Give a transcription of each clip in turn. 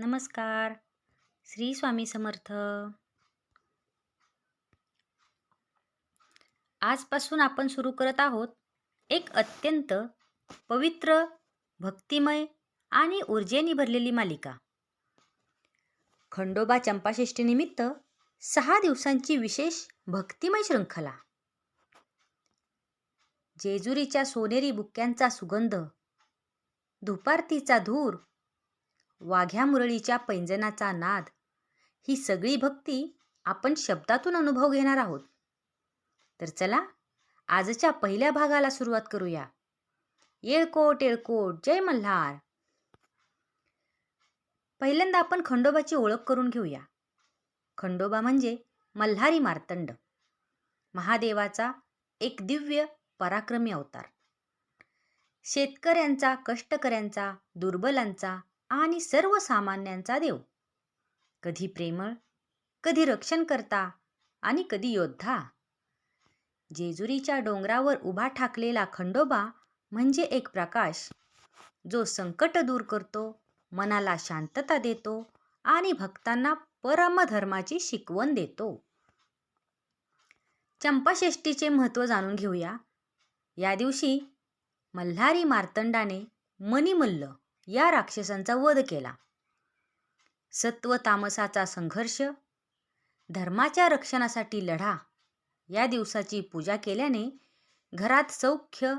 नमस्कार. श्री स्वामी समर्थ. आजपासून आपण सुरू करत आहोत एक अत्यंत पवित्र भक्तिमय आणि ऊर्जेने भरलेली मालिका. खंडोबा चंपाषष्ठीनिमित्त सहा दिवसांची विशेष भक्तिमय शृंखला. जेजुरीच्या सोनेरी बुक्क्यांचा सुगंध धुपारतीचा धूर वाघ्या मुरळीच्या पैंजनाचा नाद. ही सगळी भक्ती आपण शब्दातून अनुभव घेणार आहोत. तर चला आजच्या पहिल्या भागाला सुरुवात करूया. येळकोट येळकोट जय मल्हार. पहिल्यांदा आपण खंडोबाची ओळख करून घेऊया. खंडोबा म्हणजे मल्हारी मार्तंड. महादेवाचा एक दिव्य पराक्रमी अवतार. शेतकऱ्यांचा कष्टकऱ्यांचा दुर्बलांचा आणि सर्वसामान्यांचा देव. कधी प्रेमळ कधी रक्षण करता आणि कधी योद्धा. जेजुरीच्या डोंगरावर उभा ठाकलेला खंडोबा म्हणजे एक प्रकाश जो संकट दूर करतो मनाला शांतता देतो आणि भक्तांना परमधर्माची शिकवण देतो. चंपाषष्टीचे महत्त्व जाणून घेऊया. या दिवशी मल्हारी मार्तंडाने मणिमल्ल या राक्षसांचा वध केला. सत्व तामसाचा संघर्ष धर्माच्या रक्षणासाठी लढा या दिवसाची पूजा केल्याने घरात सौख्य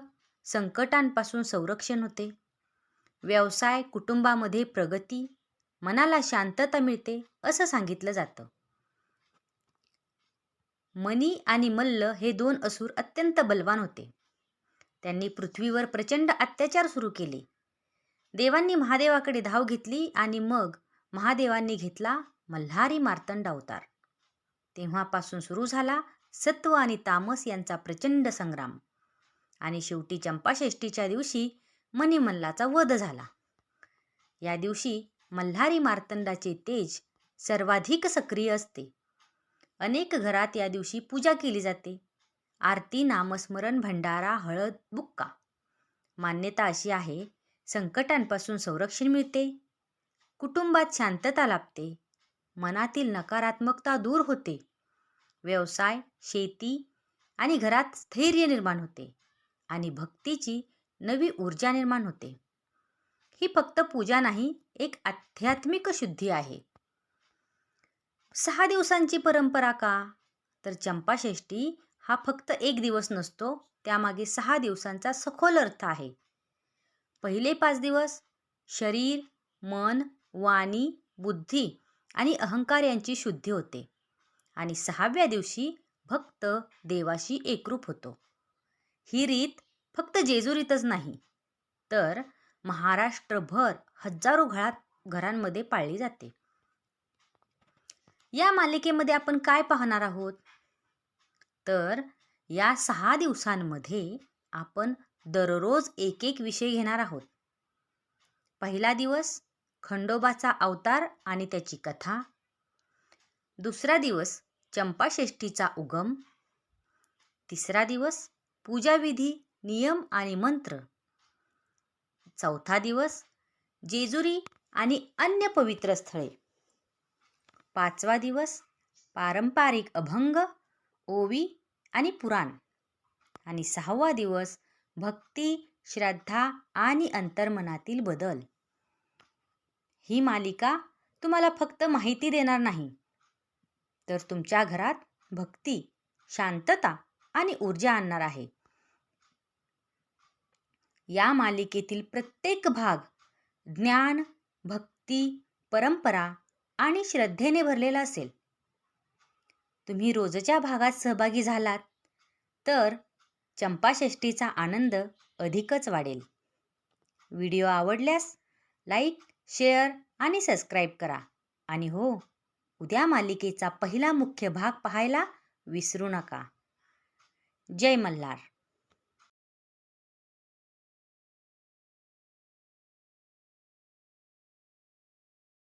संकटांपासून संरक्षण होते. व्यवसाय कुटुंबामध्ये प्रगती मनाला शांतता मिळते असं सांगितलं जातं. मनी आणि मल्ल हे दोन असूर अत्यंत बलवान होते. त्यांनी पृथ्वीवर प्रचंड अत्याचार सुरू केले. देवांनी महादेवाकडे धाव घेतली आणि मग महादेवांनी घेतला मल्हारी मार्तंड अवतार. तेव्हापासून सुरू झाला सत्व आणि तामस यांचा प्रचंड संग्राम. आणि शेवटी चंपाषष्टीच्या दिवशी मणिमल्लाचा वध झाला. या दिवशी मल्हारी मार्तंडाचे तेज सर्वाधिक सक्रिय असते. अनेक घरात या दिवशी पूजा केली जाते. आरती नामस्मरण भंडारा हळद बुक्का. मान्यता अशी आहे संकटांपासून संरक्षण मिळते. कुटुंबात शांतता लाभते. मनातील नकारात्मकता दूर होते. व्यवसाय शेती आणि घरात स्थैर्य निर्माण होते आणि भक्तीची नवी ऊर्जा निर्माण होते. ही फक्त पूजा नाही एक आध्यात्मिक शुद्धी आहे. सहा दिवसांची परंपरा का? तर चंपाषष्ठी हा फक्त एक दिवस नसतो त्यामागे सहा दिवसांचा सखोल अर्थ आहे. पहिले पाच दिवस शरीर मन वाणी बुद्धी आणि अहंकार यांची शुद्धी होते. आणि सहाव्या दिवशी भक्त देवाशी एकरूप होतो. ही रीत फक्त जेजुरीतच नाही तर महाराष्ट्रभर हजारो घरात घरांमध्ये पाळली जाते. या मालिकेमध्ये आपण काय पाहणार आहोत? तर या सहा दिवसांमध्ये आपण दररोज एक एक विषय घेणार आहोत. पहिला दिवस खंडोबाचा अवतार आणि त्याची कथा. दुसरा दिवस चंपाषष्ठीचा उगम. तिसरा दिवस पूजाविधी नियम आणि मंत्र. चौथा दिवस जेजुरी आणि अन्य पवित्र स्थळे. पाचवा दिवस पारंपरिक अभंग ओवी आणि पुराण. आणि सहावा दिवस भक्ती श्रद्धा आणि अंतर्मनातील बदल. ही मालिका तुम्हाला फक्त माहिती देणार नाही. तर तुमच्या घरात भक्ती शांतता आणि ऊर्जा आणणार आहे. या मालिकेतील प्रत्येक भाग ज्ञान भक्ती परंपरा आणि श्रद्धेने भरलेला असेल. तुम्ही रोजच्या भागात सहभागी झालात तर चंपाषष्टीचा आनंद अधिकच वाढेल. व्हिडिओ आवडल्यास लाईक शेअर आणि सबस्क्राईब करा. आणि हो उद्या मालिकेचा पहिला मुख्य भाग पाहायला विसरू नका. जय मल्हार.